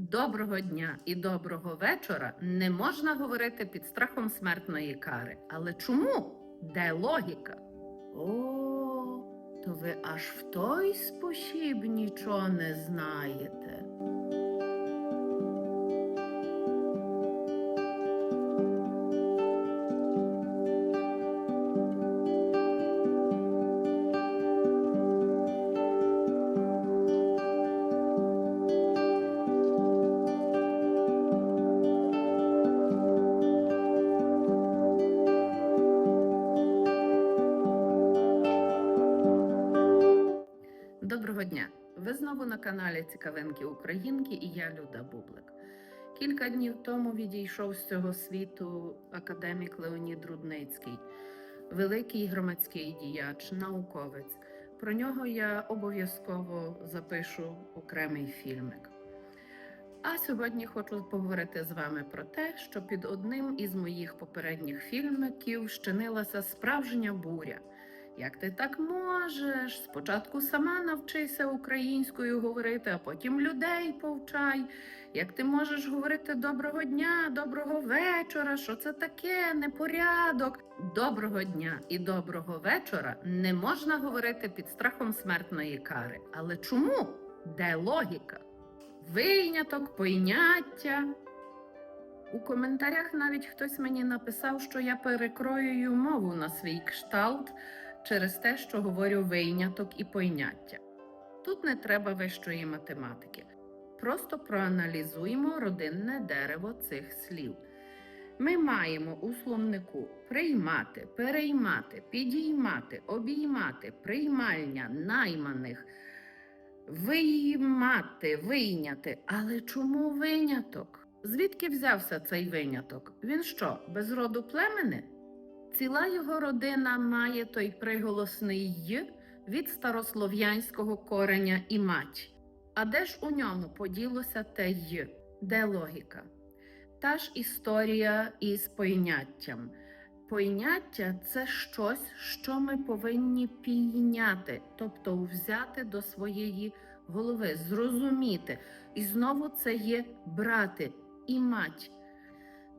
Доброго дня і доброго вечора не можна говорити під страхом смертної кари. Але чому? Де логіка? О, то ви аж в той спосіб нічого не знаєте. Каналі Цікавинки Українки і я Люда Бублик. Кілька днів тому відійшов з цього світу академік Леонід Рудницький, великий громадський діяч, науковець. Про нього я обов'язково запишу окремий фільмик. А сьогодні хочу поговорити з вами про те, що під одним із моїх попередніх фільмиків щинилася справжня буря. Як ти так можеш? Спочатку сама навчися українською говорити, а потім людей повчай. Як ти можеш говорити доброго дня, доброго вечора? Що це таке? Непорядок. Доброго дня і доброго вечора не можна говорити під страхом смертної кари. Але чому? Де логіка? Виняток, пойняття. У коментарях навіть хтось мені написав, що я перекроюю мову на свій кшталт через те, що говорю вийняток і пойняття. Тут не треба вищої математики. Просто проаналізуємо родинне дерево цих слів. Ми маємо у словнику приймати, переймати, підіймати, обіймати, приймальня, найманих, виймати, вийняти. Але чому виняток? Звідки взявся цей виняток? Він що, без роду племени? Ціла його родина має той приголосний й від старослов'янського кореня і мать. А де ж у ньому поділося те й? Де логіка? Та ж історія із пойняттям. Пойняття це щось, що ми повинні пійняти, тобто взяти до своєї голови, зрозуміти. І знову це є брати і мать.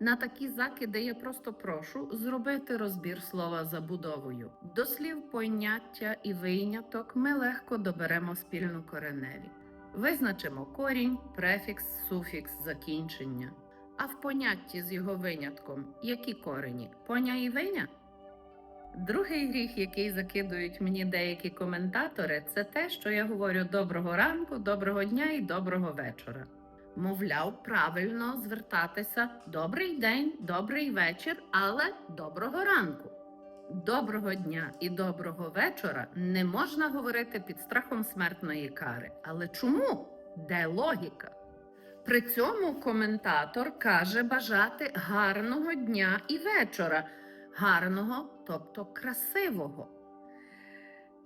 На такі закиди я просто прошу зробити розбір слова забудовою. До слів поняття і вийняток ми легко доберемо спільну кореневі. Визначимо корінь, префікс, суфікс, закінчення. А в понятті з його винятком які корені? Поня і виня? Другий гріх, який закидують мені деякі коментатори, це те, що я говорю доброго ранку, доброго дня і доброго вечора. Мовляв, правильно звертатися добрий день, добрий вечір, але доброго ранку. Доброго дня і доброго вечора не можна говорити під страхом смертної кари. Але чому? Де логіка? При цьому коментатор каже бажати гарного дня і вечора, гарного, тобто красивого.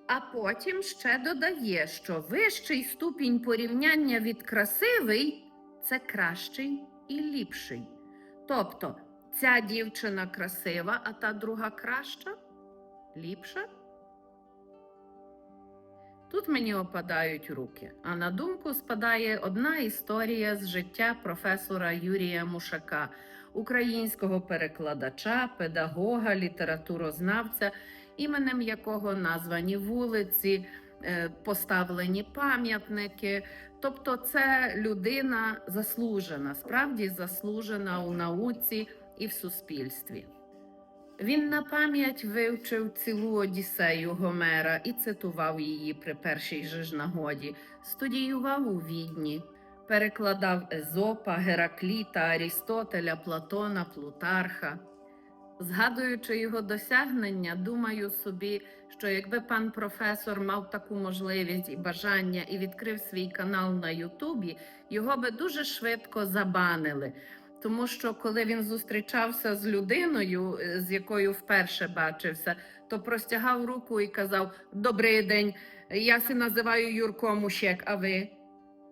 А потім ще додає, що вищий ступінь порівняння від красивий це кращий і ліпший. Тобто ця дівчина красива, а та друга краща, ліпша. Тут мені опадають руки, а на думку спадає одна історія з життя професора Юрія Мушака, українського перекладача, педагога, літературознавця, іменем якого названі вулиці, е, поставлені пам'ятники. Тобто, це людина заслужена, справді заслужена у науці і в суспільстві. Він на пам'ять вивчив цілу Одіссею Гомера і цитував її при першій же ж нагоді, студіював у Відні, перекладав Езопа, Геракліта, Арістотеля, Платона, Плутарха. Згадуючи його досягнення, думаю собі, що якби пан професор мав таку можливість і бажання і відкрив свій канал на Ютубі, його би дуже швидко забанили. Тому що коли він зустрічався з людиною, е, з якою вперше бачився, то простягав руку і казав: Добрий день, я се називаю Юрко Мушек, а ви?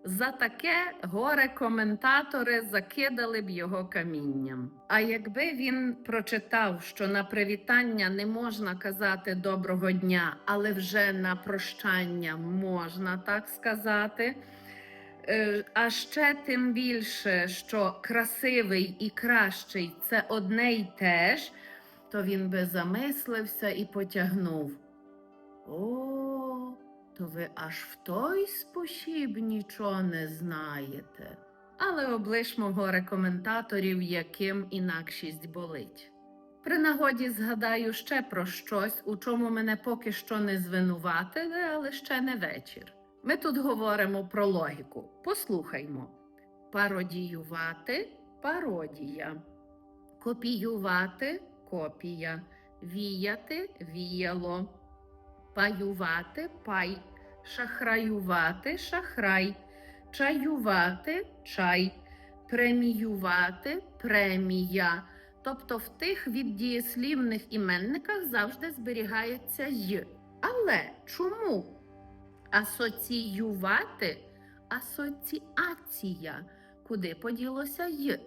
За таке горе коментатори закидали б його камінням. А якби він прочитав, що на привітання не можна казати доброго дня, але вже на прощання можна так сказати. Е, А ще тим більше, що красивий і кращий це одне й те ж, то він би замислився і потягнув. О, то ви аж в той спосіб нічого не знаєте. Але облишмо горе коментаторів, яким інакшість болить. При нагоді згадаю ще про щось, у чому мене поки що не звинуватили, але ще не вечір. Ми тут говоримо про логіку. Послухаймо: пародіювати пародія, копіювати копія, віяти віяло, паювати пай, шахраювати шахрай, чаювати чай, преміювати премія. Тобто в тих віддієслівних іменниках завжди зберігається й. Але чому асоціювати асоціація? Куди поділося й?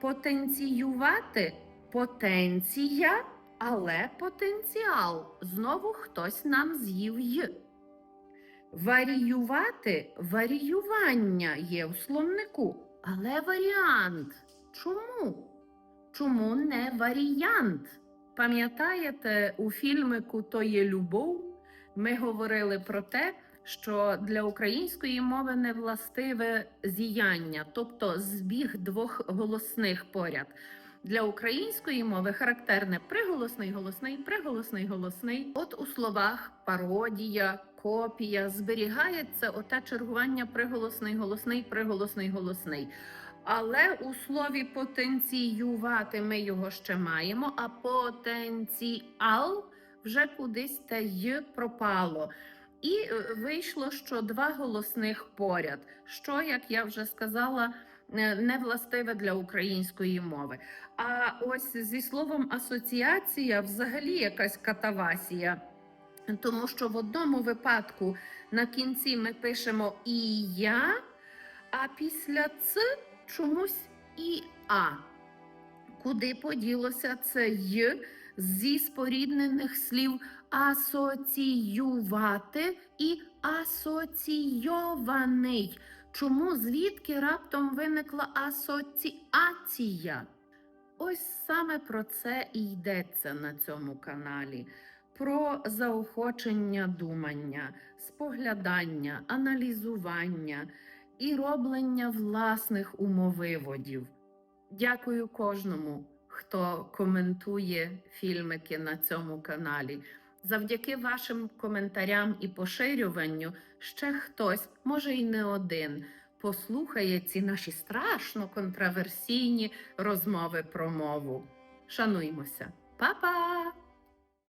Потенціювати потенція, але потенціал. Знову хтось нам з'їв й. Варіювати варіювання є в словнику, але варіант. Чому? Чому не варіант? Пам'ятаєте, у фільмику То є любов ми говорили про те, що для української мови не властиве зіяння, тобто збіг двох голосних поряд. Для української мови характерне приголосний, голосний, приголосний, голосний. От у словах пародія, копія зберігається оте чергування приголосний, голосний, приголосний, голосний. Але у слові потенціювати ми його ще маємо, а потенціал вже кудись те й пропало. І е, вийшло, що два голосних поряд, що, як я вже сказала, не властиве для української мови. А ось зі словом асоціація взагалі якась катавасія. Тому що в одному випадку на кінці ми пишемо і я, а після ц чомусь і а. Куди поділося це й зі споріднених слів асоціювати і асоційований? Чому звідки раптом виникла асоціація? Ось саме про це і йдеться на цьому каналі. Про заохочення думання, споглядання, аналізування і роблення власних умовиводів. Дякую кожному, хто коментує фільмики на цьому каналі. Завдяки вашим коментарям і поширюванню ще хтось, може й не один, послухає ці наші страшно контраверсійні розмови про мову. Шануймося, Па-па!